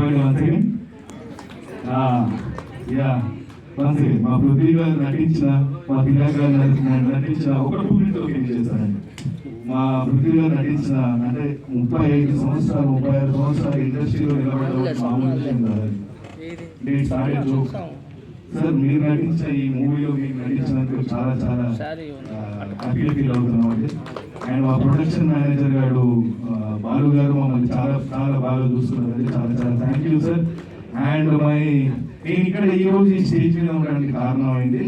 Birthday once again yeah once again మా పృథ్వీ గారు నటించిన మా పిల్ల గారు నటి- నటించిన ఒక టూ చేస్తానండి మా పృథ్వీ గారు నటించిన అంటే ముప్పై ఐదు సంవత్సరాలు ముప్పై ఆరు సంవత్సరాలు ఇండస్ట్రీలో నిలబడడం మామూలు విషయం కాదు నేను స్టార్ట్ జోక్ సార్ మీరు నటించిన ఈ మూవీలో మీరు నటించినందుకు చాలా చాలా హ్యాపీగా ఫీల్ అవుతున్నాం అండి అండ్ మా ప్రొడక్షన్ మేనేజర్ గారు బాలు గారు మమ్మల్ని చాలా చాలా బాగా చూస్తున్నారు చాలా చాలా thank you sir and my నేను ఇక్కడ ఈ రోజు ఈ స్టేజ్ మీద ఉండడానికి కారణం అయింది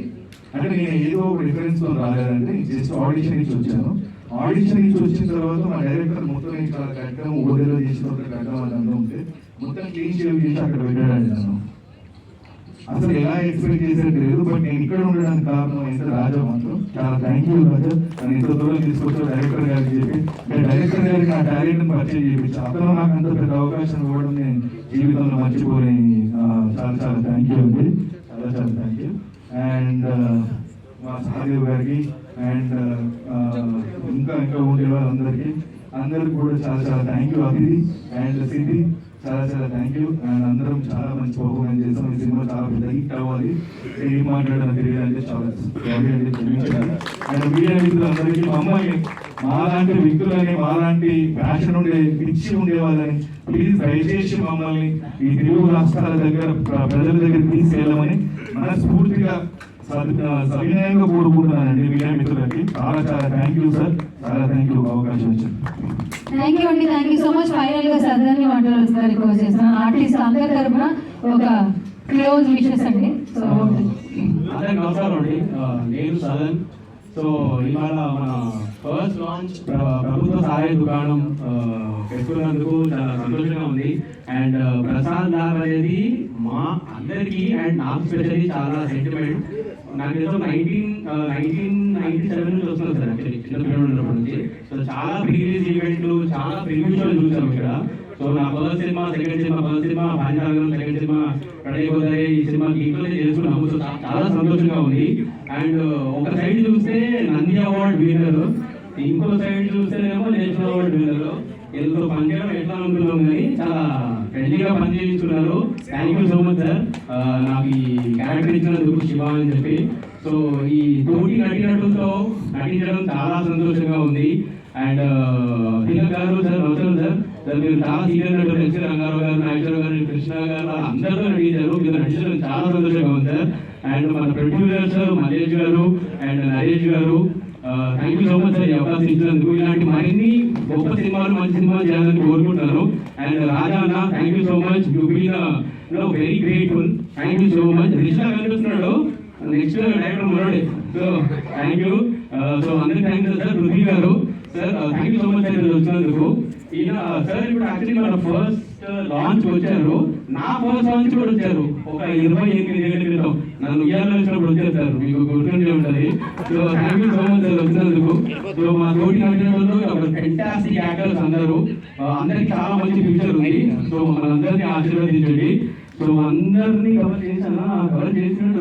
అంటే నేను ఏదో ఒక డిఫరెన్స్తో రాలేదండి. జస్ట్ ఆడిషన్ నుంచి వచ్చాను. ఆడిషన్ నుంచి వచ్చిన తర్వాత మా డైరెక్టర్ మొత్తం నేను చాలా కట్టడం ఓడేలో చేసిన ఒక కట్టడం అని అంటూ ఉంటే మొత్తం క్లీన్ షేవ్ చేసి అక్కడ పెట్టాడు నన్ను. అసలు ఎలా ఎక్స్పెక్ట్ చేసేది లేదు బట్ నేను ఇక్కడ ఉండడానికి కారణం అయితే రాజా మాత్రం. చాలా థ్యాంక్ యూ రాజా. నన్ను ఇంత దూరం తీసుకొచ్చిన డైరెక్టర్ గారికి చెప్పి. డైరెక్టర్ గారికి నా టాలెంట్ పరిచయం చేయించి అతను నాకు అంత పెద్ద అవకాశం ఇవ్వడం నేను జీవితంలో మర్చిపోలేని చాలా చాలా థ్యాంక్ యూ అండి. చాలా చాలా థ్యాంక్ యూ అండ్ మా సహదేవ్ గారికి అండ్ uh, ఇంకా ఇంకా ఉండే వాళ్ళందరికీ అందరికి కూడా చాలా చాలా థ్యాంక్ యూ అభిది అండ్ సిద్ధి చాలా చాలా థ్యాంక్ యూ అండ్ అందరం చాలా మంచి పర్ఫార్మెన్స్ చేసాం. ఈ సినిమా చాలా పెద్ద హిట్ అవ్వాలి ఏం మాట్లాడడం అంటే చాలా అండ్ మీడియా మిత్రులందరికీ మా అమ్మాయి మాలాంటి వ్యక్తులని మాలాంటి ఫ్యాషన్ ఉండే పిచ్చి ఉండేవాళ్ళని ప్లీజ్ దయచేసి మమ్మల్ని ఈ తెలుగు రాష్ట్రాల దగ్గర ప్రజల దగ్గర తీసుకెళ్ళమని మనస్ఫూర్తిగా సవినయంగా కోరుకుంటున్నానండి మీడియా మిత్రులకి. చాలా చాలా థ్యాంక్ యూ సార్ చాలా థ్యాంక్ యూ అవకాశం ఇచ్చారు థ్యాంక్ యూ అండి. థ్యాంక్ యూ సో మచ్ ఫైనల్గా సో అందరి తరఫున ఒక క్లోజ్ విషెస్ అండి. సో అందరికి నమస్కారం అండి. నేను సదన్. సో ఇవాళ మన ఫస్ట్ లాంచ్ ప్రభుత్వ సహాయ దుకాణం పెట్టుకున్నందుకు చాలా సంతోషంగా ఉంది. అండ్ ప్రసాద్ దార్ అనేది మా అందరికీ అండ్ నాకు స్పెషల్లీ చాలా సెంటిమెంట్ నాకు తెలిసి నైన్టీన్ నైన్టీన్ నైన్టీ సెవెన్ నుంచి వస్తుంది సార్ యాక్చువల్లీ చిన్న పిల్లలు ఉన్నప్పటి నుంచి. సో చాలా ప్రీవియస్ ఈవెంట్లు చాలా ప్రివ్యూ చూసాం ఇక్కడ. సో నా మొదటి సినిమా సెకండ్ సినిమా మొదటి సినిమా భాంజాగరం సెకండ్ సినిమా ప్రణయ్ గోదావరి ఈ సినిమాకి ఇంట్లో చేసుకున్నాము సో చాలా సంతోషంగా ఉంది. అండ్ ఒక సైడ్ చూస్తే నంది అవార్డ్ విన్నర్ ఇంకో సైడ్ చూస్తేనేమో నేషనల్ అవార్డ్ విన్నర్. వీళ్ళతో పనిచేయడం ఎట్లా అనుకున్నాం కానీ చాలా ఫ్రెండ్లీగా పనిచేయించున్నారు thank you so much sir నాకు ఈ క్యారెక్టర్ ఇచ్చినందుకు శివ అని చెప్పి. సో ఈ తోటి నటినటులతో నటించడం చాలా సంతోషంగా ఉంది. అండ్ తిలక్ గారు సార్ నమస్కారం సార్ సార్ మీరు చాలా సీనియర్ నటులు ఎస్సీ రంగారావు గారు నాగేశ్వర గారు కృష్ణ గారు అందరూ అందరితో నటించారు మీరు నటించడం చాలా సంతోషంగా ఉంది సార్ అండ్ మన ప్రొడ్యూసర్ సార్ మహేష్ గారు అండ్ నరేష్ గారు thank you so much sir ఈ అవకాశం ఇచ్చినందుకు. ఇలాంటి మరిన్ని గొప్ప సినిమాలు మంచి సినిమాలు చేయాలని కోరుకుంటున్నాను. అండ్ రాజా అన్న thank you so much you been no very grateful thank you so much Risha కనిపిస్తున్నాడు. నెక్స్ట్ డైరెక్టర్ మనోడే సో థ్యాంక్ యూ సో అందరికి థ్యాంక్ యూ సార్ పృథ్వీ గారు. Sir thank you so much sir వచ్చినందుకు. ఈయన uh, సార్ ఇప్పుడు actually మన first launch uh, వచ్చారు. నా ఫస్ట్ లాంచ్ కూడా వచ్చారు. ఒక ఇరవై ఎనిమిది ఏళ్ళ క్రితం. నన్ను ఉయ్యాలో వచ్చినప్పుడు వచ్చారు సార్ మీకు గుర్తుండే ఉంటుంది. So thank you so much sir వచ్చినందుకు. సో మా తోటి నటినట్లు ఒక ఫెంటాస్టిక్ యాక్టర్స్ అందరూ. Uh, అందరికి చాలా మంచి ఫ్యూచర్ ఉంది. సో మనందరినీ ఆశీర్వదించండి. సో అందరినీ కవర్ చేశానా కవర్ చేసినట్టు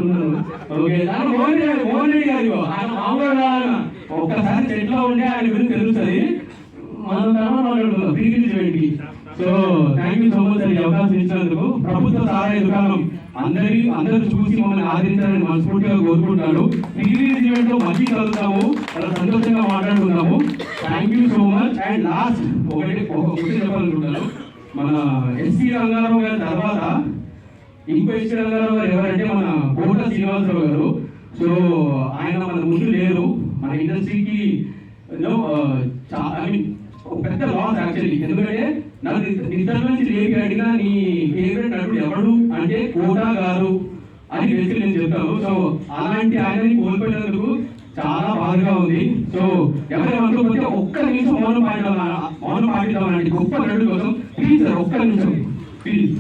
మోహన్ గారు మోహన్ రెడ్డి గారు ఆయన మామూలుగా ఒక్కసారి చెట్లో ఉంటే ఆయన గురించి తెలుస్తుంది. మనం తర్వాత మాట్లాడుకుందాం. పీజీ చేయండి so thank you so much అండి అవకాశం ఇచ్చినందుకు ప్రభుత్వ సహాయ దుకాణం. అందరి అందరూ చూసి మమ్మల్ని ఆదరించాలని మనస్ఫూర్తిగా కోరుకుంటాను పీజీ ఈవెంట్లో మళ్ళీ కలుగుతాము చాలా సంతోషంగా మాట్లాడుకుందాము. Thank you so much and last ఒకటి ఒక ఒకటి చెప్పాలనుకుంటాను మన ఎస్సీ రంగారావు గారి తర్వాత ఇంకో ఎస్సీ గారు ఎవరంటే మన కోట శ్రీనివాసరావు గారు. సో ఆయన మన ముందు లేరు. మన ఇండస్ట్రీకి ఐ మీన్ పెద్ద లాస్ యాక్చువల్లీ ఎందుకంటే నాకు ఇద్దరు నుంచి లేపి అడిగినా నీ ఫేవరెట్ నటుడు ఎవడు అంటే కోటా గారు అని బేసిక్ నేను చెప్తాను. సో అలాంటి ఆయనని కోల్పోయినందుకు చాలా బాధగా ఉంది. సో ఎవరు అనుకోకపోతే ఒక్క నిమిషం మౌనం పాడడం మౌనం పాటిద్దాం అలాంటి గొప్ప నటుడు కోసం ప్లీజ్ సార్ ఒక్క నిమిషం ప్లీజ్